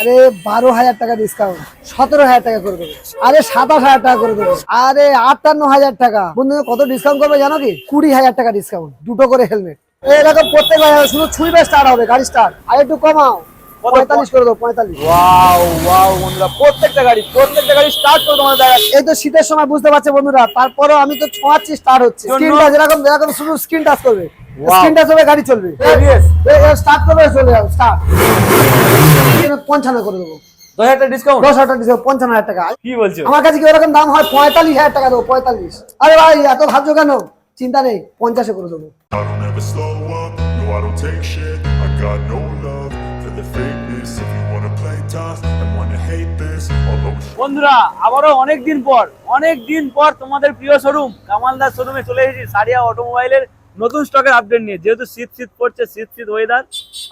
আরে বারো হাজার টাকা ডিসকাউন্ট সতেরো হাজার টাকা করে দেবো। আরে সাতাশ হাজার টাকা করে দেবো। আরে আটান্ন হাজার টাকা। বন্ধু কত ডিসকাউন্ট করবে জানো কি? কুড়ি হাজার টাকা ডিসকাউন্ট দুটো করে হেলমেট এরকম প্রত্যেক শুধু ছুঁইবে স্টার্ট হবে, গাড়ি স্টার্ট আর একটু কমাও? পঁয়তাল্লিশ করে দেবো পঁয়তাল্লিশ। ওয়াও ওয়াও বন্ধুরা প্রত্যেকটা গাড়ি প্রত্যেকটা গাড়ি স্টার্ট করে তোমাদের দেখা এই তো শীতের সময় বুঝতে পারছে বন্ধুরা তারপরেও আমি তো ছোঁয়াচ্ছি স্টার্ট হচ্ছে। জন্য- স্ক্রিনটা যেরকম যেরকম শুধু স্ক্রিন টাচ করবে। স্ক্রিন টাচ হবে গাড়ি চলবে. স্টার্ট করবে চলে যাবে স্টার্ট পঞ্চান্ন করে দেবো। দশ হাজার টাকা ডিসকাউন্ট দশ হাজার টাকা ডিসকাউন্ট পঞ্চান্ন হাজার টাকা। কি বলছো? আমার কাছে কি ওরকম দাম হয়? পঁয়তাল্লিশ হাজার টাকা দেবো পঁয়তাল্লিশ। আরে ভাই এত ভাবছ কেন? চিন্তা নেই পঞ্চাশে করে দেবো। I don't ever slow up, no I don't take shit. I got no love. বন্ধুরা, আবারও অনেক দিন পর, অনেক দিন পর তোমাদের প্রিয় শোরুম কামালদার শোরুমে চলে এসেছি সারিয়া অটোমোবাইলের নতুন স্টকের আপডেট নিয়ে। যেহেতু শীত শীত পড়ছে, শীত শীত ওয়েদার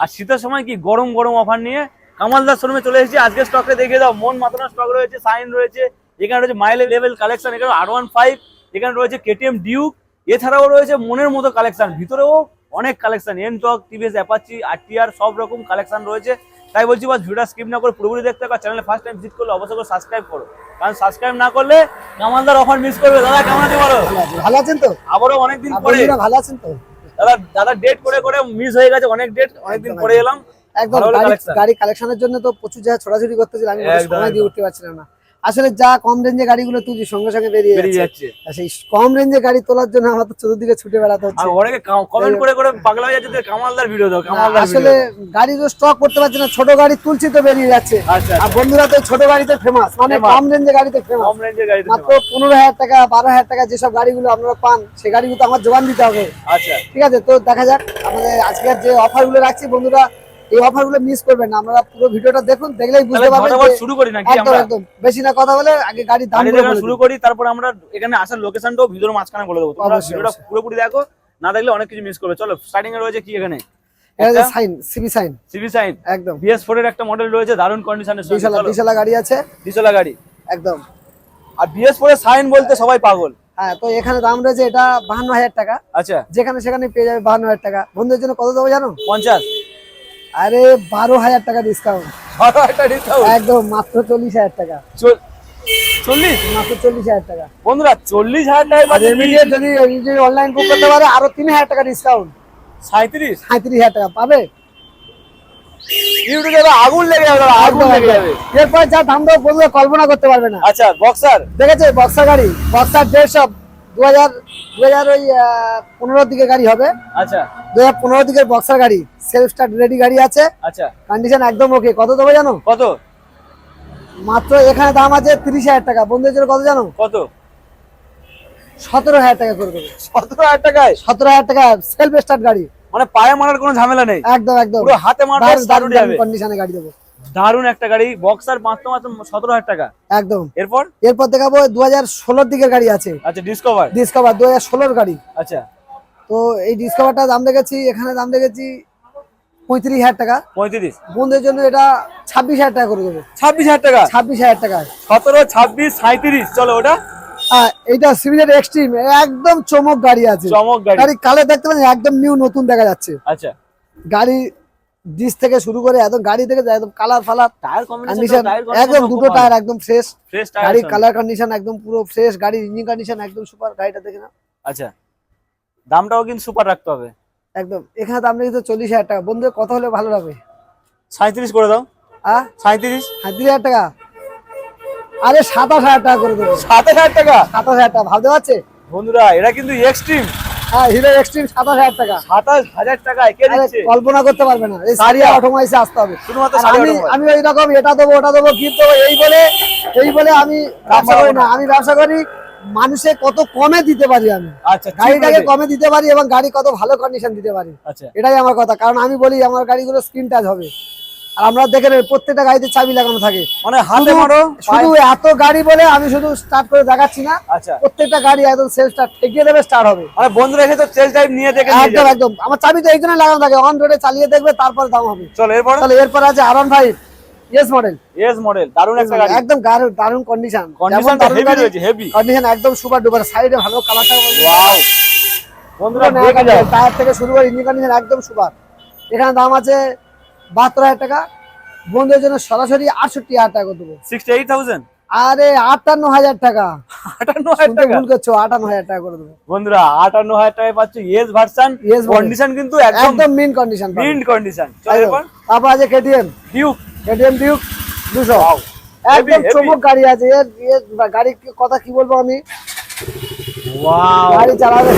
আর শীতের সময় কি গরম গরম অফার নিয়ে কামালদার শোরুমে চলে এসেছি। আজকে স্টকে দেখিয়ে দাও। মন মাতানো স্টক রয়েছে সাইন রয়েছে, এখানে রয়েছে মাইল লেভেল কালেকশন এখানে আর ওয়ান ফাইভ এখানে রয়েছে কেটিএম ডিউক এছাড়াও রয়েছে মনের মতো কালেকশন ভিতরেও অনেক কালেকশন এনটক টিভিএস অ্যাপাচি আর সব রকম কালেকশন রয়েছে। তাই বলছি বাস ভিডিওটা স্কিপ না করে পুরোপুরি দেখতে হবে চ্যানেলে ফার্স্ট টাইম ভিজিট করলে অবশ্যই করে সাবস্ক্রাইব করো। কারণ সাবস্ক্রাইব না করলে কামালদার অফার মিস করবে। দাদা কেমন আছে বলো? ভালো আছেন তো? আবারও অনেকদিন পরে। ভালো আছেন তো? দাদা দাদা ডেট করে করে মিস হয়ে গেছে অনেক ডেট অনেকদিন পরে এলাম। একদম গাড়ি কালেকশনের জন্য তো প্রচুর জায়গায় ছোটাছুটি করতেছিল আমি সময় দিয়ে উঠতে পারছিলাম না। আসলে যা কম রেঞ্জে গাড়িগুলো তুলছি সঙ্গে সঙ্গে বেরিয়ে যাচ্ছে। সেই কম রেঞ্জে গাড়ি তোলার জন্য আমার তো চতুর্দিকে ছুটে বেড়াতে হচ্ছে। অনেকে কমেন্ট করে করে পাগলা হয়ে যাচ্ছে কামালদার ভিডিও দাও কামালদার আসলে গাড়ি তো স্টক করতে পারছি না ছোট গাড়ি তুলছি তো বেরিয়ে যাচ্ছে। আচ্ছা আর বন্ধুরা তো ছোট গাড়িতে ফেমাস মানে কম রেঞ্জে গাড়িতে ফেমাস কম মাত্র পনেরো হাজার টাকা বারো হাজার টাকা যেসব গাড়িগুলো আপনারা পান সেই গাড়িগুলো তো আমার জোগান দিতে হবে। আচ্ছা। ঠিক আছে তো দেখা যাক আমাদের আজকের যে অফারগুলো রাখছি বন্ধুরা এই অফারগুলো মিস করবেন না। আপনারা পুরো ভিডিওটা দেখুন দেখলেই বুঝতে পারবেন শুরু করি নাকি আমরা? একদম। বেশি না কথা বলে আগে দাম গাড়ি দেখা শুরু করি তারপর আমরা এখানে আসার লোকেশনটাও ভিডিওর মাঝখানে বলে দেবো। তোমরা ভিডিওটা। পুরোপুরি দেখো না দেখলে অনেক কিছু মিস করবে। চলো স্টার্টিং এ রয়েছে কি এখানে? Shine CB Shine CB Shine একদম। বিএস ফোর এর একটা মডেল রয়েছে দারুণ কন্ডিশনের সঙ্গে। বিশালা বিশালা গাড়ি আছে। ডিসেলা গাড়ি। একদম। আর বিএস ফোর এর সাইন বলতে সবাই পাগল। হ্যাঁ তো এখানে দাম রয়েছে এটা বাহান্ন হাজার টাকা। আচ্ছা। যেখানে সেখানে পেয়ে যাবে বাহান্ন হাজার টাকা। বন্ধুদের জন্য কত দেবো জানো? পঞ্চাশ। আরে বারো হাজার টাকা ডিসকাউন্ট বারো একটা ডিসকাউন্ট একদম মাত্র চল্লিশ হাজার টাকা। চল্লিশ? মাত্র চল্লিশ হাজার টাকা। বন্ধুরা চল্লিশ হাজার টাকা যদি যদি অনলাইন বুক করতে পারে আরও তিন হাজার টাকা ডিসকাউন্ট সাঁত্রিশ সাঁত্রিশ হাজার টাকা পাবে? ইউটিউবে আগুন লেগে যাবে আগুন একদম, লেগে যাবে। এরপর যা দাম বন্ধুরা কল্পনা করতে পারবে না। আচ্ছা বক্সার দেখেছে বক্সার গাড়ি? বক্সার দেড়শো দু হাজার দু হাজার ওই পনেরোর দিকে গাড়ি হবে। আচ্ছা। দু হাজার পনেরো দিকের বক্সার গাড়ি সেলফ স্টার্ট রেডি গাড়ি আছে। আচ্ছা। কন্ডিশন একদম ওকে কত দেবো জানো? কত? মাত্র এখানে দাম আছে তিরিশ হাজার টাকা। বন্ধুদের জন্য কত জানো? কত? সতেরো হাজার টাকা করে দেবো। সতেরো হাজার টাকায়? সতেরো হাজার টাকা সেলফ স্টার্ট গাড়ি। মানে পায়ে মারার কোনো ঝামেলা নেই? একদম একদম। পুরো হাতে দারুণ যাবে। কন্ডিশনে গাড়ি দেবো। দারুণ একটা গাড়ি বক্সার মাত্র মাত্র সতেরো হাজার টাকা। একদম। এরপর? এরপর দেখাবো দু হাজার ষোলোর দিকের গাড়ি আছে। আচ্ছা ডিসকভার ডিসকভার দু হাজার ষোলোর গাড়ি। আচ্ছা। তো এই ডিসকভারটা দাম দেখেছি এখানে দাম দেখেছি পঁয়ত্রিশ হাজার টাকা। পঁয়ত্রিশ? বন্ধুদের জন্য এটা ছাব্বিশ হাজার টাকা করে দেবো। ছাব্বিশ হাজার টাকা? ছাব্বিশ হাজার টাকা। সতেরো ছাব্বিশ সাঁত্রিশ চলো ওটা। আহ, এইটা সিভিলের এক্সট্রিম একদম চমক গাড়ি আছে। চমক গাড়ি। গাড়ি কালে দেখতে পাচ্ছেন একদম নিউ নতুন দেখা যাচ্ছে। আচ্ছা। গাড়ি ডিস থেকে শুরু করে একদম গাড়ি থেকে একদম কালার ফালার টায়ার কন্ডিশন একদম দুটো টায়ার একদম ফ্রেশ ফ্রেশ গাড়ির কালার কন্ডিশন একদম পুরো ফ্রেশ গাড়ির ইঞ্জিন কন্ডিশন একদম সুপার গাড়িটা দেখে না আচ্ছা। দামটাও কিন্তু সুপার রাখতে হবে। একদম এখানে দাম রেখেছে চল্লিশ হাজার টাকা। বন্ধু কত হলে ভালো লাগবে সাঁত্রিশ করে দাও। আহ? সাঁত্রিশ হাজার হাজার টাকা? আরে সাতাশ হাজার টাকা করে দেবো। সাত হাজার টাকা? সাতাশ হাজার টাকা ভাবতে পারছে? বন্ধুরা এরা কিন্তু এক্সট্রিম হ্যাঁ হিরো এক্সট্রিম সাতাশ হাজার টাকা। সাতাশ হাজার টাকায় কে দিচ্ছে? কল্পনা করতে পারবে না। এই সারিয়া। অটোমাইসে আসতে হবে। শুধুমাত্র আমি আমি ওই রকম এটা দেবো ওটা দেবো গিফট দেবো এই বলে এই বলে আমি ব্যবসা করি না। আমি ব্যবসা করি মানুষে কত কমে দিতে পারি আমি। আচ্ছা গাড়িটাকে কমে দিতে পারি এবং গাড়ি কত ভালো কন্ডিশন দিতে পারি। আচ্ছা। এটাই আমার কথা। কারণ আমি বলি আমার গাড়িগুলো স্ক্রিন টাচ হবে। আর আমরা দেখে নেই, প্রত্যেকটা গাড়িতে চাবি লাগানো থাকে। মানে হাতে মারো শুধু এত গাড়ি বলে আমি শুধু স্টার্ট করে দেখাচ্ছি না। আচ্ছা। প্রত্যেকটা গাড়ি একদম সেলফ স্টার্ট ঠেকিয়ে দেবে স্টার্ট হবে। মানে বন্ধুরা এসে তো টাইপ নিয়ে দেখে একদম একদম। আমার চাবি তো এই জন্য লাগানো থাকে অন রোডে চালিয়ে দেখবে তারপরে দাম হবে। চলো এরপর? এরপর আছে R one five yes model S model দারুণ একটা গাড়ি। একদম দারুণ কন্ডিশন কন্ডিশন হেভি রয়েছে হেভি কন্ডিশন একদম সুপার ডুপার সাইডে ভালো কালারটা ওয়াও বন্ধুরা দেখে যাও। টায়ার থেকে শুরু করে ইঞ্জিন কন্ডিশন একদম সুপার এখানে দাম আছে বাহাত্তর হাজার টাকা। বন্ধুদের জন্য সরাসরি আটষট্টি হাজার টাকা দেবো। সিক্সটি এইট থাউজেন্ড আরে আটান্ন হাজার টাকা। আটান্ন হাজার টাকা? ভুল করছ আটান্ন হাজার টাকা করে দেবো। বন্ধুরা আটান্ন হাজার টাকায় পাচ্ছ yes version Yes version। Condition কিন্তু একদম কন্ডিশন কন্ডিশন তারপর আছে কেটিএম ডিউক কেটিএম ডিউক দুশো. একদম. চমক গাড়ি আছে এর গাড়ির কথা কি বলব আমি? গাড়ি চালাবে।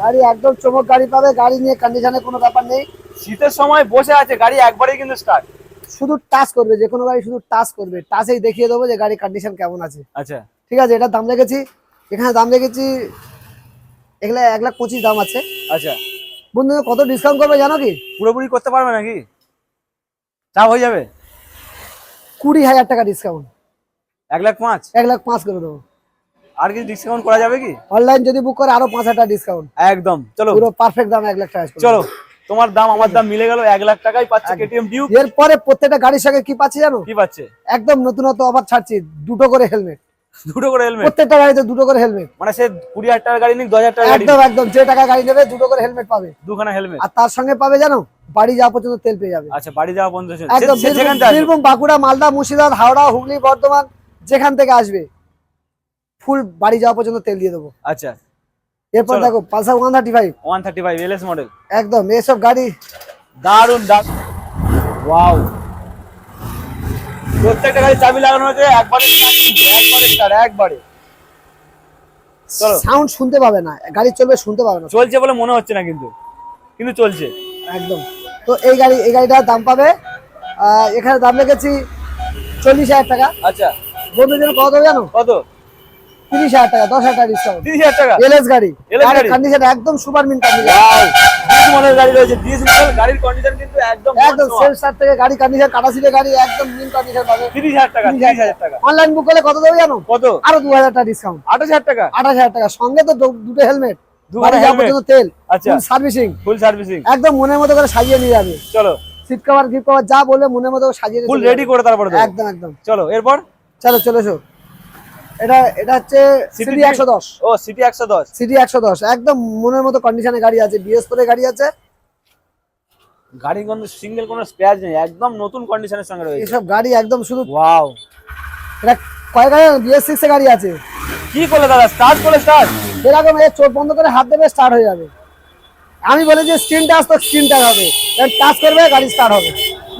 গাড়ি একদম চমক গাড়ি পাবে গাড়ি নিয়ে কন্ডিশনে কোনো ব্যাপার নেই। শীতের সময় বসে আছে গাড়ি একবারেই কিন্তু স্টার্ট শুধু টাচ করবে যে কোনো গাড়ি শুধু টাচ করবে টাচেই দেখিয়ে দেবো যে গাড়ির কন্ডিশন কেমন আছে। আচ্ছা। ঠিক আছে এটার দাম রেখেছি। এখানে দাম রেখেছি এগুলা এক লাখ পঁচিশ দাম আছে। আচ্ছা। বন্ধু কত ডিসকাউন্ট করবে জানো কি? পুরোপুরি করতে পারবে নাকি? চাপ হয়ে যাবে? কুড়ি হাজার টাকা ডিসকাউন্ট এক লাখ পাঁচ। এক লাখ পাঁচ করে দেবো। আর কিছু ডিসকাউন্ট করা যাবে কি? অনলাইন যদি বুক করে আরও পাঁচ হাজার টাকা ডিসকাউন্ট একদম। চলো। পুরো পারফেক্ট দাম এক লাখ টাকা চলো। তোমার দাম আমার দাম মিলে গেল এক লাখ টাকাই পাচ্ছে কেটিএম দেবো। এরপরে প্রত্যেকটা গাড়ির সঙ্গে কি পাচ্ছি জানো? কি পাচ্ছে? একদম নতুনত্ব অফার ছাড়ছি দুটো করে হেলমেট দুটো করে হেলমেট প্রত্যেকটা গাড়িতে দুটো করে হেলমেট মানে সে কুড়ি হাজার টাকার গাড়ি নিক দশ হাজার গাড়ি একদম একদম। যে টাকা গাড়ি নেবে দুটো করে হেলমেট পাবে। দুখানা হেলমেট আর তার সঙ্গে পাবে জানো বাড়ি যাওয়া পর্যন্ত তেল পেয়ে যাবে। আচ্ছা বাড়ি যাওয়া একদম। বীরভূম বাঁকুড়া মালদা মুর্শিদাবাদ হাওড়া হুগলি বর্ধমান যেখান থেকে আসবে। ফুল বাড়ি যাওয়া পর্যন্ত তেল দিয়ে দেবো। আচ্ছা। এরপর দেখো Pulsar one thirty five one thirty five LS model একদম এসব গাড়ি। দারুণ দারুণ ওয়াও প্রত্যেকটা গাড়ি চাবি লাগানো হয়েছে একবারে start একবারে স্টার্ট একবারে। চলো। সাউন্ড শুনতে পাবে না গাড়ি চলবে শুনতে পাবে না। চলছে বলে মনে হচ্ছে না কিন্তু কিন্তু চলছে। একদম। তো এই গাড়ি এই গাড়িটার দাম পাবে এখানে দাম রেখেছি চল্লিশ হাজার টাকা। আচ্ছা। জন্য কত জানো? কত? তিরিশ হাজার টাকা দশ হাজার ডিসকাউন্ট তিরিশ হাজার টাকা? এলএস গাড়ি। LS গাড়ি? কন্ডিশন একদম সুপার মিন কন্ডিশন মডেল গাড়ি রয়েছে। ডিএস মডেল গাড়ির কন্ডিশন কিন্তু একদম একদম সেলফ স্টার্ট থেকে গাড়ি কন্ডিশন কাটা সিটে গাড়ি একদম মিন কন্ডিশন পাবে। তিরিশ হাজার টাকা অনলাইন বুক করলে কত দেবে জানো? কত? আরও দু হাজার টাকা ডিসকাউন্ট আঠাশ হাজার টাকা? আঠাশ হাজার টাকা। সঙ্গে তো দুটো হেলমেট তেল। আচ্ছা। সার্ভিসিং ফুল সার্ভিসিং একদম মনের মতো করে সাজিয়ে নিয়ে যাবে। চলো। সিট কভার গিফট কভার যা বলে মনের মতো সাজিয়ে ফুল রেডি করে তারপরে। একদম একদম। চলো এরপর? চলো চলে এসো। এটা এটা হচ্ছে সিটি একশো দশ। ও সিটি একশো দশ। সিটি একশো দশ। একদম মনের মতো কন্ডিশনে গাড়ি আছে বিএস করে গাড়ি আছে। গাড়ি কোনো সিঙ্গেল কোনো স্পেয়ার নেই একদম নতুন কন্ডিশনের সঙ্গে রয়েছে। এইসব গাড়ি একদম শুধু ওয়াও এটা কয় গাড়ি? বিএস সিক্স গাড়ি আছে। কি করলে দাদা? স্টার্ট করলে স্টার্ট এরকম এই চোখ বন্ধ করে হাত দেবে স্টার্ট হয়ে যাবে। আমি বলি যে স্ক্রিন টাচ তো স্ক্রিন টাচ হবে। টাচ করবে গাড়ি স্টার্ট হবে।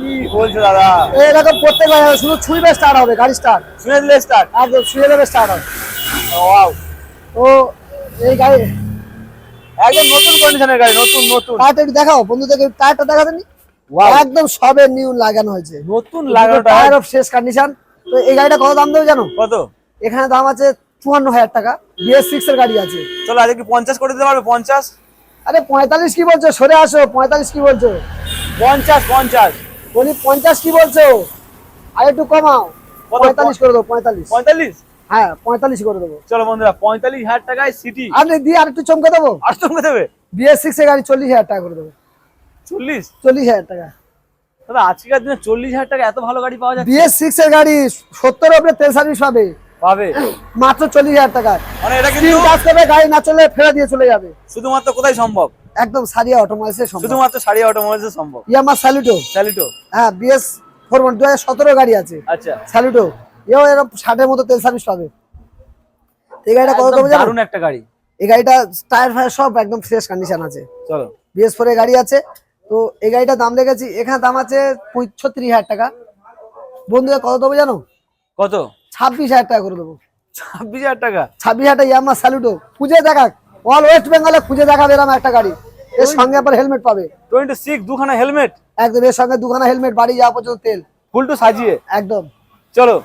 কি বলছো দাদা? এরকম প্রত্যেক শুধু ছুঁইবে স্টার্ট হবে গাড়ি স্টার্ট শুনে দিলে স্টার্ট একদম শুয়ে দেবে স্টার্ট হবে। ওয়াও তো এই গাড়ি একদম নতুন কন্ডিশনের গাড়ি নতুন নতুন। টায়ারটা একটু দেখাও বন্ধুদেরকে টায়ারটা দেখা দেনি একদম সবে নিউ লাগানো হয়েছে। নতুন লাগানো টায়ার অফ শেষ কন্ডিশন তো এই গাড়িটা কত দাম দেবে জানো? কত? এখানে দাম আছে চুয়ান্ন হাজার টাকা। বিএস সিক্স এর গাড়ি আছে। চলো আজকে কি পঞ্চাশ করে দিতে পারবে? পঞ্চাশ? আরে পঁয়তাল্লিশ কি বলছো? সরে আসো পঁয়তাল্লিশ কি বলছো? পঞ্চাশ পঞ্চাশ। বলি পঞ্চাশ কি বলছো? আর একটু কমাও। পঁয়তাল্লিশ করে দেবো পঁয়তাল্লিশ। পঁয়তাল্লিশ? হ্যাঁ পঁয়তাল্লিশ করে দেবো। চলো বন্ধুরা পঁয়তাল্লিশ হাজার টাকায় সিটি। আপনি দিয়ে আর একটু চমকে দেবো? আর চমকে দেবে? বিএস সিক্স এর গাড়ি চল্লিশ হাজার টাকা করে দেবো। চল্লিশ? চল্লিশ হাজার টাকা। দাদা আজকের দিনে চল্লিশ হাজার টাকা এত ভালো গাড়ি পাওয়া যায় বিএস সিক্স এর গাড়ি সত্তর ওপরে তেল সার্ভিস পাবে। পাবে? মাত্র চল্লিশ হাজার টাকা। মানে এটা কিন্তু কাজ করবে গাড়ি না চলে ফেরা দিয়ে চলে যাবে। শুধুমাত্র কোথায় সম্ভব? একদম সারিয়া অটোমোবাইলসের সম্ভব। শুধুমাত্র সাড়ি অটোমোবাইলসে সম্ভব। Yamaha Saluto. স্যালিটো? হ্যাঁ বিএস ফোর ওয়ান দু হাজার সতেরো গাড়ি আছে। আচ্ছা। স্যালুটো। এও এরকম ষাটের মতো তেল সার্ভিস পাবে। এই গাড়িটা কত দেবো দারুণ একটা গাড়ি। এই গাড়িটা টায়ার ফায়ার সব একদম ফ্রেশ কন্ডিশন আছে। চলো। বিএস ফোর এর গাড়ি আছে। তো এই গাড়িটার দাম লেগেছি এখানে দাম আছে পঁয়- ছত্রিশ হাজার টাকা। বন্ধুরা কত দেবো জানো? কত? ছাব্বিশ হাজার টাকা করে দেবো। ছাব্বিশ হাজার টাকা? ছাব্বিশ হাজার টাকা ইয়ামা স্যালুটো। খুঁজে দেখাক। অল ওয়েস্ট বেঙ্গলে খুঁজে দেখাবে এরকম একটা গাড়ি। এর সঙ্গে আবার হেলমেট পাবে। টোয়েন্টি সিক্স দুখানা হেলমেট একদম এর সঙ্গে দুখানা হেলমেট বাড়ি যাওয়া পর্যন্ত তেল। ফুল টু সাজিয়ে? একদম। চলো।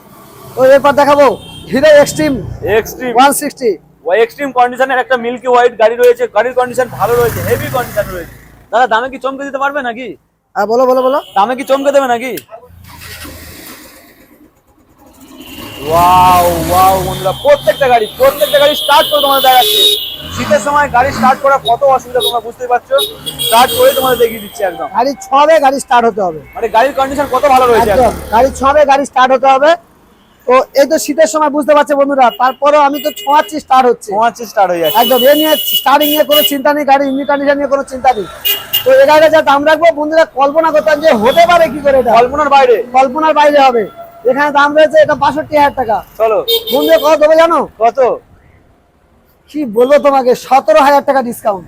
তো এরপর দেখাবো Hero Xtreme Xtreme one sixty ওই এক্সট্রিম কন্ডিশনের একটা মিল্কি হোয়াইট গাড়ি রয়েছে। গাড়ির কন্ডিশন ভালো রয়েছে হেভি কন্ডিশন রয়েছে। দাদা দামে কি চমকে দিতে পারবে নাকি? হ্যাঁ বলো বলো বলো। দামে কি চমকে দেবে নাকি? ওয়াও ওয়াও বন্ধুরা প্রত্যেকটা গাড়ি প্রত্যেকটা গাড়ি স্টার্ট করে তোমাদের দেখাচ্ছে। শীতের সময় গাড়ি স্টার্ট করা কত অসুবিধা তোমরা বুঝতে পারছ? স্টার্ট করে তোমাদের দেখিয়ে দিচ্ছি একদম। গাড়ি ছোঁয়াবে গাড়ি স্টার্ট হতে হবে। মানে গাড়ির কন্ডিশন কত ভালো রয়েছে গাড়ি ছোঁয়াবে গাড়ি স্টার্ট হতে হবে। তো এই তো শীতের সময় বুঝতে পারছে বন্ধুরা তারপরেও আমি তো ছোঁয়াচ্ছি স্টার্ট হচ্ছে। তোমার স্টার্ট হয়ে যাচ্ছে। একদম এ নিয়ে স্টার্টিং নিয়ে কোনো চিন্তা নেই গাড়ি ইঞ্জিন কন্ডিশন নিয়ে কোনো চিন্তা নেই। তো এই গাড়িটা যা দাম রাখব বন্ধুরা কল্পনা করতাম যে হতে পারে কি করে এটা। কল্পনার বাইরে। কল্পনার বাইরে হবে। এখানে দাম রয়েছে এটা বাষট্টি হাজার টাকা। চলো। বন্ধুরা কত দেবে জানো? কত? কি বলব তোমাকে সতেরো হাজার টাকা ডিসকাউন্ট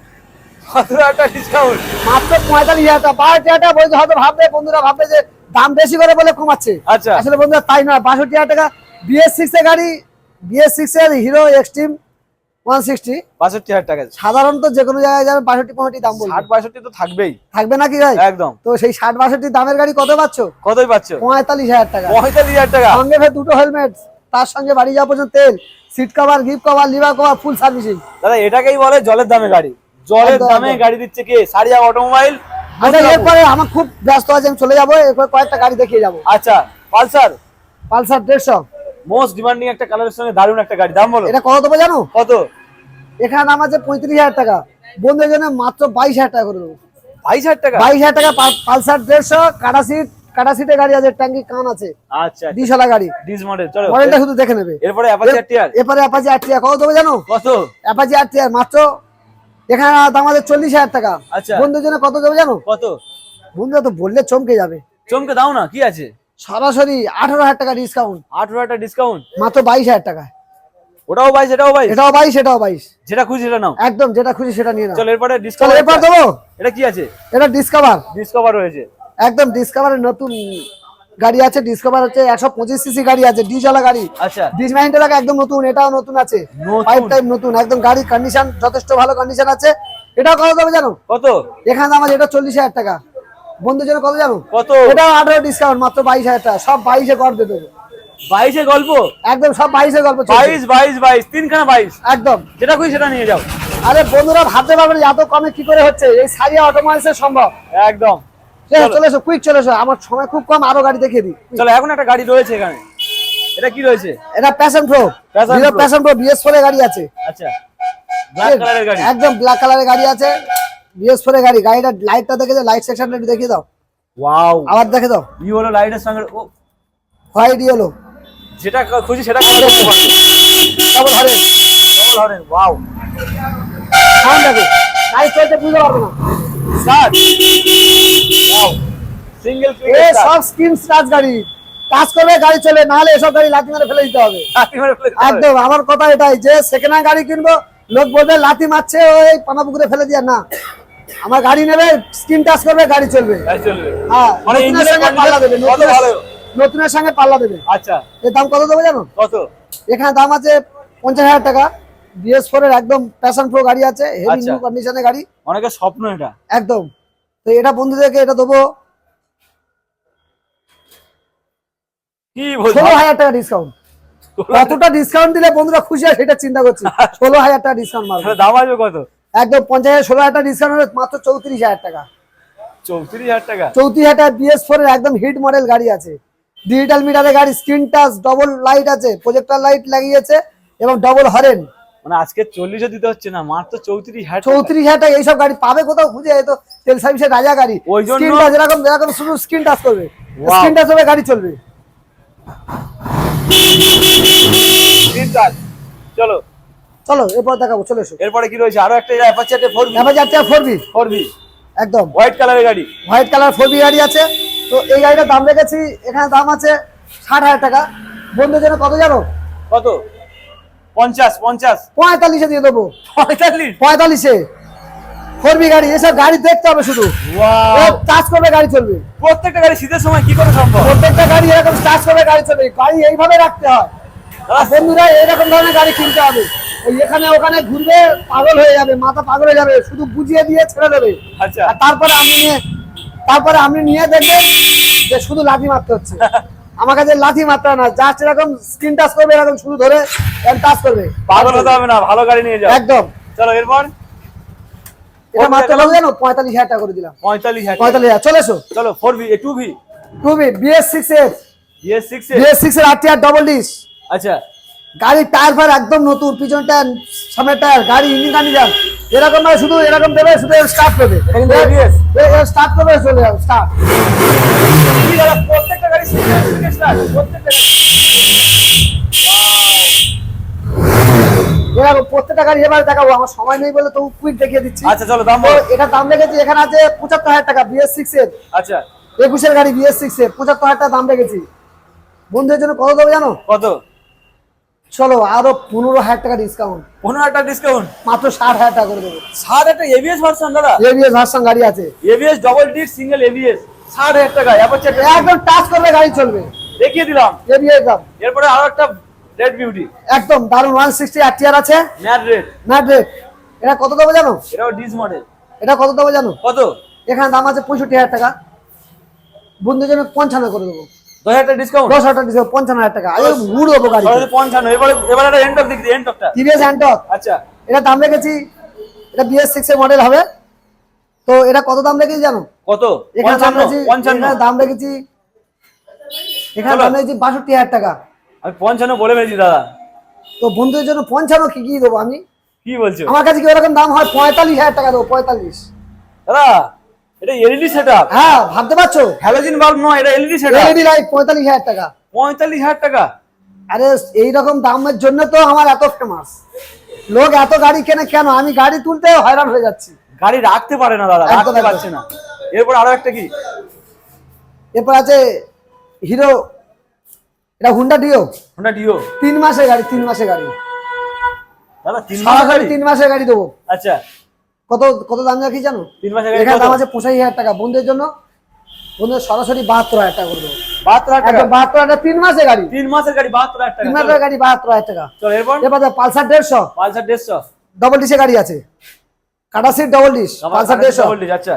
সতেরো একটা ডিসকাউন্ট মাত্র পঁয়তাল্লিশ হাজার টাকা। বাষট্টি হাজার টাকা বলছে হয়তো ভাববে বন্ধুরা ভাববে যে দাম বেশি করে বলে কমাচ্ছে। আচ্ছা। আসলে বন্ধুরা তাই নয় বাষট্টি হাজার টাকা বিএস সিক্স এর গাড়ি বিএস সিক্স এর হিরো এক্সট্রিম সাধারণত যে কোনো জায়গায় যাবে বাষট্টি পঁয়ষট্টি দাম বলবে ষাট বাষট্টি তো থাকবেই। থাকবে নাকি ভাই? একদম। তো সেই ষাট বাষট্টি দামের গাড়ি কত পাচ্ছ? কতই পাচ্ছ? পঁয়তাল্লিশ হাজার টাকা। পঁয়তাল্লিশ হাজার টাকা। সঙ্গে দুটো হেলমেট তার সঙ্গে বাড়ি যাওয়া পর্যন্ত তেল seat cover gift cover lever cover full servicing দাদা এটাকেই বলে জলের দামে গাড়ি। জলের দামে গাড়ি দিচ্ছে কে? সারিয়া অটোমোবাইল আচ্ছা এরপরে আমার খুব ব্যস্ত আছে আমি চলে যাব এরপর কয়েকটা গাড়ি দেখিয়ে যাব। আচ্ছা পালসার? পালসার দেড়শো। মোস্ট ডিমান্ডিং একটা কালারের সঙ্গে দারুণ একটা গাড়ি। দাম বলো। এটা কত দেবো জানো? কত? এখানে দাম আছে পঁয়ত্রিশ হাজার টাকা। বন্ধুদের জন্য মাত্র বাইশ হাজার টাকা করে দেবো। বাইশ হাজার টাকা? বাইশ হাজার টাকা পালসার দেড়শো কাটা সিট কাটা সিটের গাড়ি আছে ট্যাঙ্কি কান আছে। আচ্ছা ডিসওয়ালা গাড়ি। ডিস মডেল চলো। মডেলটা শুধু দেখে নেবে। এরপরে অ্যাপাচি টিয়ার এরপরে অ্যাপাচি আর টিয়ার কত দেবো জানো? কত? অ্যাপাচি আর টিয়ার মাত্র এখানে দাম আছে চল্লিশ হাজার টাকা। আচ্ছা। বন্ধুদের জন্য কত দেবো জানো? কত? বন্ধুরা তো বললে চমকে যাবে। চমকে দাও না কি আছে? সরাসরি আঠারো হাজার টাকা ডিসকাউন্ট আঠারো হাজার ডিসকাউন্ট মাত্র বাইশ হাজার টাকা। ওটাও বাইশ এটাও বাইশ। এটাও বাইশ এটাও বাইশ। যেটা খুশি সেটা নাও। একদম যেটা খুশি সেটা নিয়ে নাও। চলো এরপরে চলো এরপর দেবো? এটা কি আছে? এটা ডিসকভার ডিসকভার রয়েছে একদম ডিসকভারের নতুন গাড়ি আছে। ডিসকভার হচ্ছে একশো পঁচিশ সিসি গাড়ি আছে গাড়ি। আচ্ছা। ডিজ মাইন্ডের একদম নতুন এটাও নতুন আছে। নতুন? ফাইভ টাইম নতুন একদম গাড়ির কন্ডিশন যথেষ্ট ভালো কন্ডিশন আছে। এটাও কত দেবে জানো? কত? এখানে আছে এটা চল্লিশ হাজার টাকা। বন্ধুর জন্য কত জানো? কত? এটাও আঠারো ডিসকাউন্ট মাত্র বাইশ হাজার টাকা। সব বাইশে কর দিয়ে দেবো। বাইশে গল্প? একদম সব বাইশে গল্প। বাইশ বাইশ বাইশ তিনখানা বাইশ। একদম। যেটা খুশি সেটা নিয়ে যাও। আরে বন্ধুরা ভাবতে পারবে না এত কমে কি করে হচ্ছে? এই সারিয়া অটোমোবাইলসে সম্ভব। একদম। চলো। এসো কুইক চলে এসো আমার সময় খুব কম আরও গাড়ি দেখিয়ে দিই। চলো এখন একটা গাড়ি রয়েছে এখানে। এটা কি রয়েছে? এটা Passion Pro Hero. Passion Pro BS four গাড়ি আছে। আচ্ছা। ব্ল্যাক কালারের গাড়ি। একদম ব্ল্যাক কালারের গাড়ি আছে। বিএস ফোর গাড়ি। গাড়িটা লাইটটা দেখে দাও লাইট সেকশনটা দেখিয়ে দাও। ওয়াও আবার দেখে দাও। ই হলো লাইটের সঙ্গে ও। হোয়াইট ইয়েলো যেটা খুশি সেটা করে দেখতে পারবে double horn double horn wow. Sound দেখো বুঝতে পারবে। না স্টার্ট। ওয়াও। সিঙ্গেল এ সব গাড়ি। টাচ করবে গাড়ি চলে নাহলে এসব গাড়ি লাঠি মেরে ফেলে দিতে হবে। একদম আমার কথা এটাই যে সেকেন্ড হ্যান্ড গাড়ি কিনবো লোক বলবে লাথি মারছে ওই পানা পুকুরে ফেলে দিয়ে না। আমার গাড়ি নেবে স্ক্রিন টাচ করবে গাড়ি চলবে। হ্যাঁ মানে দেবে ভালো নতুনের সঙ্গে পাল্লা দেবে। আচ্ছা। এর দাম কত দেবে জানো? কত? এখানে দাম আছে পঞ্চাশ হাজার টাকা। বিএস ফোর এর একদম প্যাশন প্রো গাড়ি আছে হেভি আচ্ছা। নিউ কন্ডিশনের গাড়ি। অনেকের স্বপ্ন এটা। একদম। তো এটা বন্ধুদেরকে এটা দেবো কি ষোলো হাজার টাকা ডিসকাউন্ট কতটা ডিসকাউন্ট দিলে বন্ধুরা খুশি হয় সেটা চিন্তা করছি। ষোলো হাজার টাকা ডিসকাউন্ট মারবো দাম আসবে কত? একদম পঞ্চাশ হাজার ষোলো হাজার টাকা ডিসকাউন্ট হলে মাত্র চৌত্রিশ হাজার টাকা। চৌত্রিশ হাজার টাকা। চৌত্রিশ হাজার টাকা বিএস ফোর এর একদম হিট মডেল গাড়ি আছে। ডিজিটাল মিটারে গাড়ি স্ক্রিন টাচ ডবল লাইট আছে প্রজেক্টর লাইট লাগিয়েছে এবং ডবল হরেন মানে আজকে চল্লিশও দিতে হচ্ছে না মাত্র চৌত্রিশ হাজার। চৌত্রিশ হাজার টাকা এইসব গাড়ি পাবে কোথাও খুঁজে? তো তেল সার্ভিসের রাজা গাড়ি। ওই স্ক্রিন টাচ এরকম এরকম শুধু স্ক্রিন টাচ করবে। স্ক্রিন টাচ হবে গাড়ি চলবে। তিন কাজ চলো। চলো এরপর দেখাবো চলে এসো। এরপরে কি রয়েছে? আরও একটা অ্যাপাচি একটা ফোর এবার যাচ্ছে ফোর বি ফোর বি একদম। হোয়াইট কালারের গাড়ি। হোয়াইট কালার ফোর বি গাড়ি আছে। তো এই গাড়িটার দাম রেখেছি এখানে দাম আছে ষাট হাজার টাকা। বন্ধুদের জন্য কত জানো? কত? পঞ্চাশ পঞ্চাশ। পঁয়তাল্লিশে দিয়ে দেবো। পঁয়তাল্লিশ? পঁয়তাল্লিশে। ফোরবি গাড়ি এসব গাড়ি দেখতে হবে শুধু। চার্জ করবে গাড়ি চলবে। প্রত্যেকটা গাড়ি শীতের সময় কি করে সম্ভব? প্রত্যেকটা গাড়ি এরকম চার্জ করবে গাড়ি চলবে। গাড়ি এইভাবে রাখতে হয়। বন্ধুরা এরকম ধরনের গাড়ি কিনতে হবে। এখানে ওখানে ঘুরবে পাগল হয়ে যাবে মাথা পাগল হয়ে যাবে শুধু বুঝিয়ে দিয়ে ছেড়ে দেবে। আচ্ছা। আর তারপরে আপনি নিয়ে তারপরে আপনি নিয়ে দেখবেন যে শুধু লাঠি মারতে হচ্ছে। আমার কাছে লাঠি মারতে না জাস্ট এরকম স্ক্রিন টাচ করবে এরকম শুধু ধরে টাচ করবে। পাগল হতে হবে না ভালো গাড়ি নিয়ে যাও। একদম। চলো এরপর? এটা মাত্র কত জানো টাকা করে দিলাম। চলে এসো। চলো এর আট টিয়ার ডবল ডিস আচ্ছা। গাড়ির টায়ার ফায়ার একদম নতুন পিছন টায়ার সামনের টায়ার গাড়ি ইঞ্জিন কন্ডিশন এরকম ভাবে শুধু এরকম দেবে শুধু স্টার্ট করবে স্টার্ট করবে চলে যাবে স্টার্ট প্রত্যেকটা গাড়ি স্টার্ট প্রত্যেকটা গাড়ি। এবার দেখাবো আমার সময় নেই বলে তো কুইক দেখিয়ে দিচ্ছি। আচ্ছা চলো দাম দাম রেখেছি এখানে আছে পঁচাত্তর হাজার টাকা বিএস সিক্স এর। আচ্ছা। একুশের গাড়ি বিএস সিক্স এর পঁচাত্তর হাজার টাকা দাম রেখেছি। বন্ধুদের জন্য কত দেবো জানো? কত? চলো আরও পনেরো হাজার টাকা ডিসকাউন্ট পনেরো হাজার টাকা ডিসকাউন্ট মাত্র ষাট হাজার টাকা করে দেবো। ষাট একটা এবিএস ভার্সন দাদা? এবিএস ভার্সন গাড়ি আছে। ABS double disc single ABS ষাট হাজার টাকা একদম টাচ করবে গাড়ি চলবে। দেখিয়ে দিলাম। এবিএস দাম। এরপরে আরও একটা রেড বিউটি একদম দারুণ ওয়ান সিক্সটি আর টিয়ার আছে। ম্যাট রেড ম্যাট রেট এটা কত দেবো জানো? এটাও ডিস মডেল এটা কত দেবো জানো? কত? এখানে দাম আছে পঁয়ষট্টি হাজার টাকা। বন্ধুদের জন্য পঞ্চান্ন করে দেবো। দশ হাজার টাকা ডিসকাউন্ট দশ হাজার টাকা পঞ্চান্ন হাজার টাকা। আরে ঘুর দেবো গাড়ি পঞ্চান্ন এবারে এবারে একটা এন্টক দেখি এন্টকটা টিভিএস অ্যান্টক আচ্ছা। এটা দাম রেখেছি এটা বিএস সিক্স এর মডেল হবে। তো এটা কত দাম রেখেছি জানো? কত? এখানে দাম রেখেছি দাম রেখেছি এখানে দাম রেখেছি বাষট্টি হাজার টাকা। আমি পঞ্চান্ন বলে ফেলেছি দাদা। তো বন্ধুদের জন্য পঞ্চান্ন কি কি দেবো আমি? কি বলছো? আমার কাছে কি ওরকম দাম হয়? পঁয়তাল্লিশ হাজার টাকা দেবো পঁয়তাল্লিশ। দাদা এটা এলইডি সেটআপ হ্যাঁ ভাবতে পারছ? হ্যালোজিন বাল্ব নয় এটা এলইডি সেটআপ এলইডি লাইট পঁয়তাল্লিশ হাজার টাকা। পঁয়তাল্লিশ হাজার টাকা। আরে এইরকম দামের জন্য তো আমার এত ফেমাস লোক এত গাড়ি কেনে কেন? আমি গাড়ি তুলতে হয়রান হয়ে যাচ্ছি। গাড়ি রাখতে পারে না দাদা রাখতে পারছে না। এরপর আরও একটা কি? এরপর আছে হিরো এটা হুন্ডা ডিও হোন্ডা ডিও তিন মাসের গাড়ি তিন মাসের গাড়ি। দাদা তিন মাস গাড়ি? তিন মাসের গাড়ি দেবো। আচ্ছা। কত কত দাম রাখি জানো? তিন মাসের এখানে দাম আছে পঁচাশি হাজার টাকা। বন্ধুদের জন্য বন্ধুদের সরাসরি বাহাত্তর হাজার টাকা করে দেবো বাহাত্তর হাজার টাকা? বাহাত্তর হাজার তিন মাসের গাড়ি। তিন মাসের গাড়ি বাহাত্তর হাজার তিন টাকা। মাসের গাড়ি বাহাত্তর হাজার টাকা। চলো এরপর? এরপর পালসার দেড়শো। পালসার দেড়শো। ডবল গাড়ি আছে। কাটা সিট ডবল ডিস পালসার দেড়শো। আচ্ছা।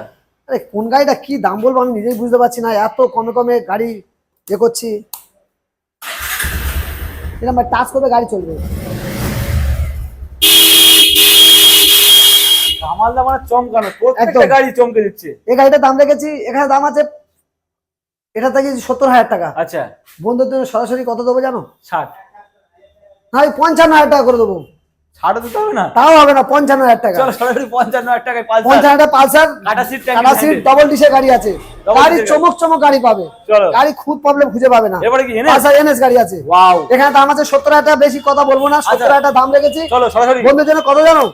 আরে কোন গাড়িটা কি দাম বলব আমি নিজেই বুঝতে পারছি না। এত কমে কমে গাড়ি এ করছি। এরকম টাচ করবে গাড়ি চলবে। কামালদা মানে চমকানো প্রত্যেকটা গাড়ি চমকে দিচ্ছে। এই গাড়িটার দাম রেখেছি এখানে দাম আছে এটা থেকে সত্তর হাজার টাকা। আচ্ছা। বন্ধুর জন্য সরাসরি কত দেবো জানো? ষাট। না ওই পঞ্চান্ন হাজার টাকা করে দেবো। ষাট দিতে হবে না। তাও হবে না পঞ্চান্ন হাজার টাকা। চলো সরাসরি পঞ্চান্ন হাজার টাকায় পঞ্চান্ন হাজার পালসার কাটা সিট কাটা সিট ডবল ডিসের গাড়ি আছে। গাড়ি চমক চমক গাড়ি পাবে। গাড়ি খুব প্রবলেম খুঁজে পাবে না। এবারে কি এনে পালসার এনএস গাড়ি আছে। ওয়াও এখানে দাম আছে সত্তর হাজার টাকা বেশি কথা বলব না। সত্তর হাজার টাকা দাম রেখেছি। চলো সরাসরি। বন্ধুর জন্য কত জানো?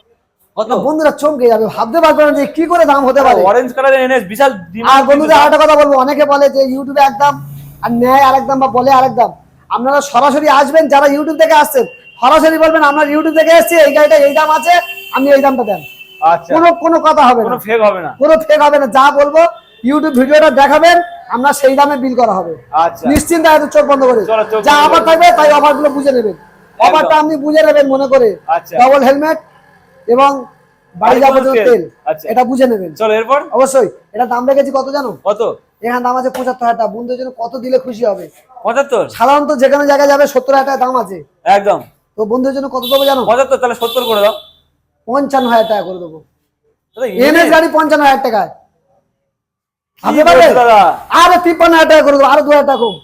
বন্ধুরা চমকে যাবে ভাবতে পারবে না যে কি করে দাম হতে পারে। অরেঞ্জ কালারের এনএস বিশাল আর বন্ধুদের আরেকটা কথা বলব অনেকে বলে যে ইউটিউবে এক দাম আর নেয় আরেক দাম বা বলে আরেক দাম। আপনারা সরাসরি আসবেন যারা ইউটিউব থেকে আসছেন সরাসরি বলবেন আমরা ইউটিউব থেকে এসেছি এই গাড়িটা এই দাম আছে আপনি এই দামটা দেন। আচ্ছা। কোনো কোনো কথা হবে কোনো না ফেক হবে না। কোনো ফেক হবে না যা বলব ইউটিউব ভিডিওটা দেখাবেন আমরা সেই দামে বিল করা হবে। আচ্ছা। নিশ্চিন্তে হয়তো চোখ বন্ধ করে। যা অফার থাকবে তাই অফারগুলো বুঝে নেবেন। অফারটা আপনি বুঝে নেবেন মনে করে। আচ্ছা। ডবল হেলমেট এবং বাড়ি জন্য তেল। আচ্ছা। এটা বুঝে নেবেন। চলো এরপর? অবশ্যই। এটা দাম রেখেছি কত জানো? কত? এখানে দাম আছে পঁচাত্তর হাজার টাকা। বন্ধুদের জন্য কত দিলে খুশি হবে? পঁচাত্তর? সাধারণত যে কোনো জায়গায় যাবে সত্তর হাজার টাকা দাম আছে। একদম। তো বন্ধুদের জন্য কত দেবো জানো? পঁচাত্তর তাহলে সত্তর করে দাও। পঞ্চান্ন হাজার টাকা করে দেবো। দাদা, এনএস গাড়ি পঞ্চান্ন হাজার টাকায়। আরও তিপ্পান্ন হাজার টাকা করে দেবো। আরও দু হাজার টাকা কম।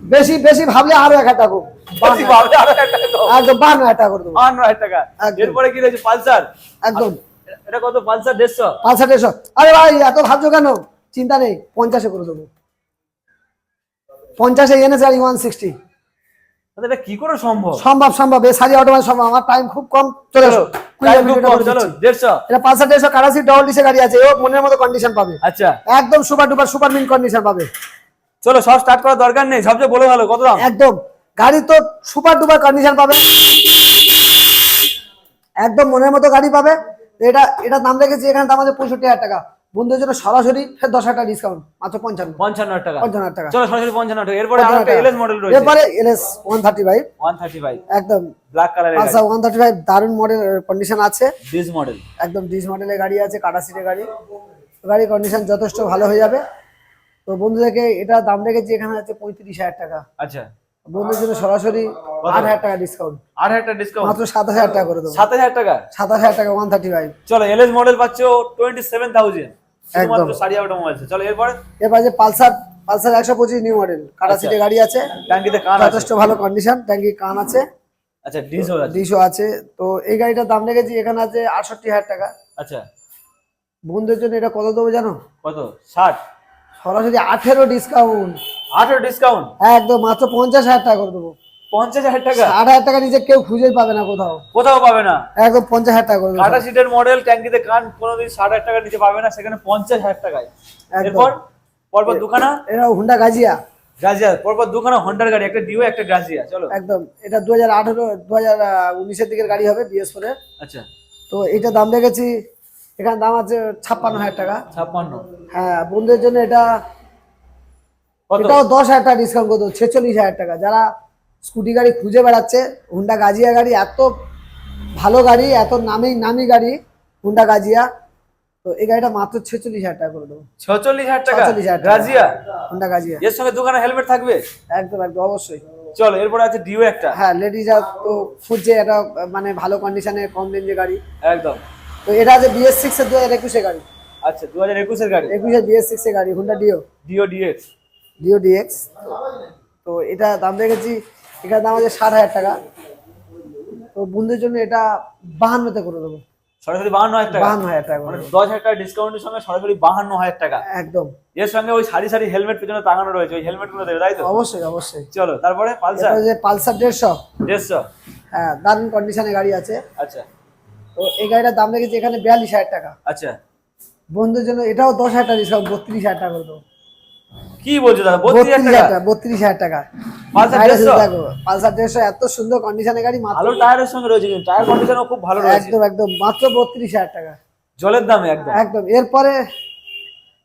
বেশি বেশি ভাবলে আরও এক হাজার টাকা বেশি ভাবলে আরও এক টাকা একদম বান্ন টাকা করে দেবো। টাকা। এরপরে কি রয়েছে? পালসার? একদম। এটা কত? পালসার দেড়শো? পাঁচশো দেড়শো। আরে ভাই এত ভাবছ কেন? চিন্তা নেই পঞ্চাশে করে দেবো। পঞ্চাশে গাড়ি ওয়ান সিক্সটি। এটা কি করে সম্ভব? সম্ভব সম্ভব। এই সারি অটোমাইজ সম্ভব। আমার টাইম খুব কম। চলে এসো এটা পাঁচশো দেড়শো কারাসি ডবল ডিসে গাড়ি আছে। ও মনের মতো কন্ডিশন পাবে। আচ্ছা। একদম super duper super mean condition পাবে। চলো সব স্টার্ট করার দরকার নেই সবচেয়ে বলে ভালো কত দাম? একদম। গাড়ি তো সুপার ডুপার কন্ডিশন পাবে। একদম মনের মতো গাড়ি পাবে। এটা এটা দাম রেখেছি এখানে দাম আছে পঁয়ষট্টি হাজার টাকা। বন্ধুদের জন্য সরাসরি দশ হাজার টাকা ডিসকাউন্ট মাত্র পঞ্চান্ন। পঞ্চান্ন টাকা। পঞ্চান্ন টাকা। চলো সরাসরি পঞ্চান্ন টাকা। এরপরে এলএস মডেল রয়েছে। এরপরে LS one thirty five one thirty five একদম। ব্ল্যাক কালারের আচ্ছা ওয়ান থার্টি ফাইভ দারুণ মডেল কন্ডিশন আছে। দিস মডেল একদম ডিস মডেলের গাড়ি আছে কাটা সিটের গাড়ি। গাড়ির কন্ডিশন যথেষ্ট ভালো হয়ে যাবে। তো বন্ধুদেরকে এটা দাম রেখেছি এখানে আছে পঁয়ত্রিশ হাজার টাকা। আচ্ছা। বন্ধুদের জন্য সরাসরি আট হাজার টাকা ডিসকাউন্ট আট হাজার টাকা ডিসকাউন্ট মাত্র সাতাশ হাজার টাকা করে দেবো। সাতাশ হাজার টাকা? সাতাশ হাজার টাকা ওয়ান থার্টি ফাইভ চলো এলএস মডেল পাচ্ছ টোয়েন্টি সেভেন থাউজেন্ড একদম। সাড়িয়া অটোমোবাইল চলো এরপরে? এরপর যে পালসার পালসার একশো পঁচিশ নিউ মডেল কাটা। সিটের গাড়ি আছে। ট্যাঙ্কিতে কান যথেষ্ট ভালো কন্ডিশন ট্যাঙ্কি কান আছে। আচ্ছা ডিজেল আছে। ডিশও আছে। তো এই গাড়িটার দাম রেখেছি এখানে আছে আটষট্টি হাজার টাকা। আচ্ছা। বন্ধুদের জন্য এটা কত দেবো জানো? কত? ষাট। সরাসরি আঠেরো ডিসকাউন্ট আঠারো ডিসকাউন্ট একদম মাত্র পঞ্চাশ হাজার টাকা করে দেবো। পঞ্চাশ হাজার টাকা? ষাট হাজার টাকা নিচে কেউ খুঁজে পাবে না কোথাও। কোথাও পাবে না? একদম পঞ্চাশ হাজার টাকা করে দেবো। সিটের মডেল ট্যাঙ্কিতে কান কোনোদিন ষাট হাজার টাকার নিচে পাবে না সেখানে পঞ্চাশ হাজার টাকায়। এরপর পরপর দুখানা? এটা হুন্ডা গাজিয়া গ্রাজিয়া পরপর দুখানা হন্ডার গাড়ি একটা ডিও একটা গ্রাজিয়া চলো। একদম এটা দু হাজার আঠেরো দু হাজার উনিশের দিকের গাড়ি হবে বিএস ফোরের আচ্ছা। তো এটা দাম রেখেছি এখানে দাম আছে ছাপ্পান্ন হাজার টাকা। ছাপ্পান্ন। হ্যাঁ বন্ধুদের জন্য এটা এটাও দশ হাজার টাকা ডিসকাউন্ট করে দেবো ছেচল্লিশ হাজার টাকা। যারা স্কুটি গাড়ি খুঁজে বেড়াচ্ছে হুন্ডা গাজিয়া গাড়ি এত ভালো গাড়ি এত নামি নামি গাড়ি হুন্ডা গাজিয়া তো এই গাড়িটা মাত্র ছেচল্লিশ হাজার টাকা করে দেবো। ছচল্লিশ হাজার টাকা? ছচল্লিশ হাজার টাকা। গ্রাজিয়া হুন্ডা গাজিয়া এর সঙ্গে দুখানা হেলমেট থাকবে? একদম একদম অবশ্যই। চলো এরপরে আছে ডিও একটা। হ্যাঁ লেডিজরা তো খুঁজছে এটা মানে ভালো কন্ডিশনে কম রেঞ্জে গাড়ি। একদম। তো এটা আছে বিএস সিক্স এর দু হাজার একুশে গাড়ি। আচ্ছা দু হাজার একুশের গাড়ি? একুশে বিএস সিক্স এর গাড়ি Honda Dio Dio DX Dio DX তো এটা দাম দেখেছি এটার দাম আছে ষাট হাজার টাকা। তো বন্ধুদের জন্য এটা বাহান্নতে করে দেবো। সরাসরি বাহান্ন হাজার টাকা? বাহান্ন হাজার টাকা মানে। দশ হাজার টাকা ডিসকাউন্টের সঙ্গে সরাসরি বাহান্ন হাজার টাকা। একদম। এর সঙ্গে ওই সারি সারি হেলমেট পেছনে টাঙানো রয়েছে ওই হেলমেটগুলো দেবে তাই তো? অবশ্যই অবশ্যই। চলো তারপরে পালসার? এটা যে পালসার দেড়শো। দেড়শো। হ্যাঁ দারুণ কন্ডিশনে গাড়ি আছে। আচ্ছা। তো এই গাড়িটার দাম রেখেছি এখানে বিয়াল্লিশ হাজার টাকা। আচ্ছা। বন্ধুর জন্য এটাও দশ হাজার টাকা বত্রিশ হাজার টাকা করে কি বলছো দাদা বত্রিশ হাজার টাকা? টাকা বত্রিশ হাজার টাকা। পালসার দেড়শো? পালসার এত সুন্দর কন্ডিশনের গাড়ি ভালো টায়ারের সঙ্গে রয়েছে কিন্তু। টায়ার কন্ডিশনও খুব ভালো রয়েছে। একদম একদম মাত্র বত্রিশ হাজার টাকা। জলের দামে একদম। একদম এরপরে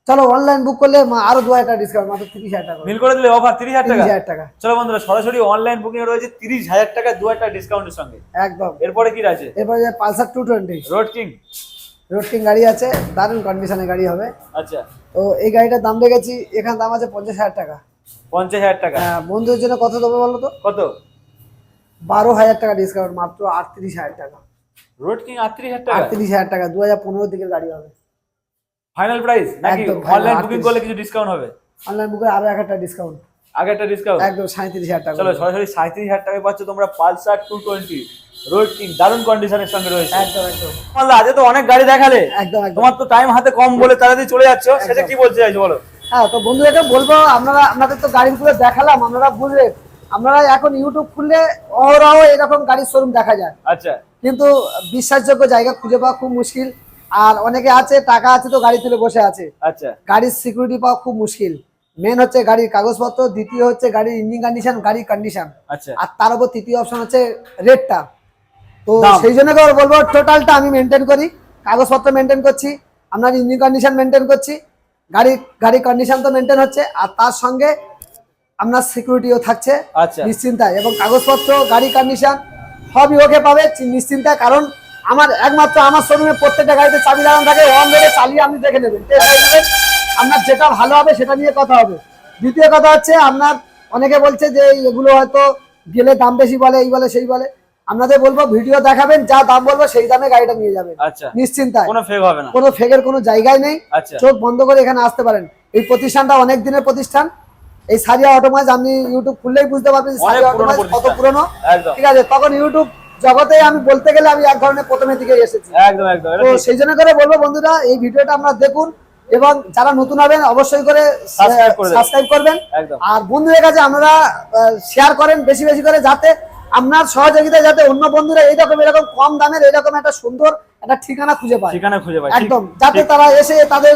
চলো অনলাইন বুক করলে মা- আরও দু হাজার টাকা ডিসকাউন্ট মাত্র তিরিশ হাজার টাকা। মিল করে দিলে অফার তিরিশ হাজার টাকা। হাজার টাকা। চলো বন্ধুরা সরাসরি অনলাইন বুকিং রয়েছে তিরিশ হাজার টাকা দু হাজার টাকা ডিসকাউন্টের সঙ্গে। একদম। এরপরে কি আছে? এরপরে Pulsar two twenty road king road king গাড়ি আছে দারুণ কন্ডিশনে গাড়ি হবে। আচ্ছা। তো এই গাড়িটার দাম রেখেছি এখানে দাম আছে পঞ্চাশ হাজার টাকা। পঞ্চাশ হাজার টাকা। হ্যাঁ, বন্ধুদের জন্য কত দেবো বলো তো? কত? বারো হাজার টাকা ডিসকাউন্ট মাত্র আটত্রিশ হাজার টাকা। রোড কিং আটত্রিশ হাজার টাকা? আটত্রিশ হাজার টাকা দু হাজার পনেরো দিকের গাড়ি হবে। ফাইনাল প্রাইস নাকি অনলাইন বুকিং করলে কিছু ডিসকাউন্ট হবে? অনলাইন বুকে আরও এক একটা ডিসকাউন্ট আগে একটা ডিসকাউন্ট একদম সাঁত্রিশ হাজার টাকা। চলো সরাসরি সাঁত্রিশ হাজার টাকায় পাচ্ছ তোমরা Pulsar two twenty road king দারুণ কন্ডিশনের সঙ্গে রয়েছে। একদম একদম। আজকে তো অনেক গাড়ি দেখালে। একদম একদম। তোমার তো টাইম হাতে কম বলে তাড়াতাড়ি চলে যাচ্ছ সেটা কি বলতে চাইছো বলো? হ্যাঁ তো বন্ধুদেরকে বলব আপনারা আপনাদের তো গাড়ি গাড়িগুলো দেখালাম আপনারা বুঝলেন আপনারা এখন ইউটিউব খুললে অহরহ এরকম গাড়ির শোরুম দেখা যায়। আচ্ছা। কিন্তু বিশ্বাসযোগ্য জায়গা খুঁজে পাওয়া খুব মুশকিল। আর অনেকে আছে টাকা আছে তো গাড়ি তুলে বসে আছে। আচ্ছা। গাড়ির সিকিউরিটি পাওয়া খুব মুশকিল। মেন হচ্ছে গাড়ির কাগজপত্র দ্বিতীয় হচ্ছে গাড়ির ইঞ্জিন কন্ডিশন গাড়ির কন্ডিশন আচ্ছা। আর তার উপর তৃতীয় অপশন হচ্ছে রেটটা তো সেই জন্য বলব টোটালটা আমি মেনটেন করি। কাগজপত্র মেনটেন করছি আপনার ইঞ্জিন কন্ডিশন মেনটেন করছি। গাড়ি গাড়ির কন্ডিশন তো মেনটেন হচ্ছে আর তার সঙ্গে আপনার সিকিউরিটিও থাকছে। আচ্ছা। নিশ্চিন্তায়। এবং কাগজপত্র গাড়ি কন্ডিশন সবই ওকে পাবে নিশ্চিন্তায়। কারণ আমার একমাত্র আমার শোরুমে প্রত্যেকটা গাড়িতে চাবি লাগানো থাকে অন রোডে চালিয়ে আপনি দেখে নেবেন। আপনার যেটা ভালো হবে সেটা নিয়ে কথা হবে। দ্বিতীয় কথা হচ্ছে আপনার অনেকে বলছে যে এগুলো হয়তো গেলে দাম বেশি বলে এই বলে সেই বলে। আপনাদের বলব ভিডিও দেখাবেন যা দাম বলব সেই দামে গাড়িটা নিয়ে যাবেন। আচ্ছা। নিশ্চিন্তায়। কোনো ফেক হবে না। কোনো ফেকের কোনো জায়গায় নেই। আচ্ছা। চোখ বন্ধ করে এখানে আসতে পারেন। এই প্রতিষ্ঠানটা অনেক দিনের প্রতিষ্ঠান। এই সারিয়া অটোমাইজ আপনি ইউটিউব খুললেই বুঝতে পারবেন সারিয়া অটোমাইজ কত। পুরনো। ঠিক আছে তখন ইউটিউব জগতে আমি বলতে গেলে আমি এক ধরনের প্রথমে দিকে এসেছি। একদম একদম তো সেই জন্য করে বলব বন্ধুরা এই ভিডিওটা আপনারা দেখুন এবং যারা নতুন হবেন অবশ্যই করে। সাবস্ক্রাইব করবেন। আর বন্ধুদের কাছে আপনারা শেয়ার করেন বেশি বেশি করে যাতে আপনার সহযোগিতা যাতে অন্য বন্ধুরা এইরকম এরকম কম দামের এরকম একটা সুন্দর একটা ঠিকানা খুঁজে পায়। ঠিকানা খুঁজে ঠিক- একদম যাতে তারা এসে তাদের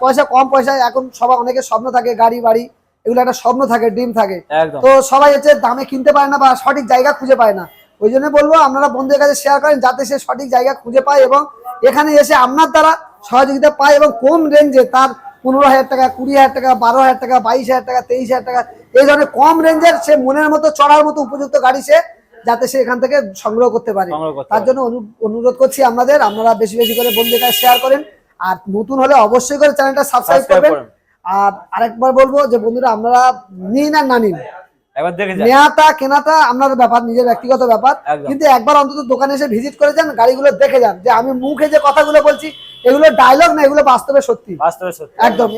পয়সা কম পয়সায় এখন সবাই অনেকের স্বপ্ন থাকে গাড়ি বাড়ি এগুলো একটা স্বপ্ন থাকে ডিম থাকে। তো সবাই হচ্ছে দামে কিনতে পারে না বা সঠিক জায়গা খুঁজে পায় না। ওই জন্য বলব আপনারা বন্ধুদের কাছে শেয়ার করেন যাতে সে সঠিক জায়গা খুঁজে পায় এবং এখানে এসে আপনার দ্বারা সহযোগিতা পায় এবং কোন রেঞ্জে তার পনেরো হাজার টাকা কুড়ি হাজার টাকা বারো হাজার টাকা বাইশ হাজার টাকা তেইশ হাজার টাকা এই ধরনের কম রেঞ্জের সে মনের মতো চড়ার মতো উপযুক্ত গাড়ি সে যাতে সে এখান থেকে সংগ্রহ করতে পারে। তার জন্য অনু- অনুরোধ করছি আপনাদের আপনারা বেশি বেশি করে বন্ধুদের কাছে শেয়ার করেন। আর নতুন হলে অবশ্যই করে চ্যানেলটা সাবস্ক্রাইব করবেন। আর আরেকবার বলব যে বন্ধুরা আপনারা নিন আর না নিন। একবার দেখে যান। নেওয়াটা কেনাটা আপনার ব্যাপার নিজের ব্যক্তিগত ব্যাপার। কিন্তু একবার অন্তত দোকানে এসে ভিজিট করে যান গাড়িগুলো দেখে যান। যে আমি মুখে যে কথাগুলো বলছি এগুলো ডায়লগ না এগুলো বাস্তবে সত্যি। বাস্তবে সত্যি। একদম।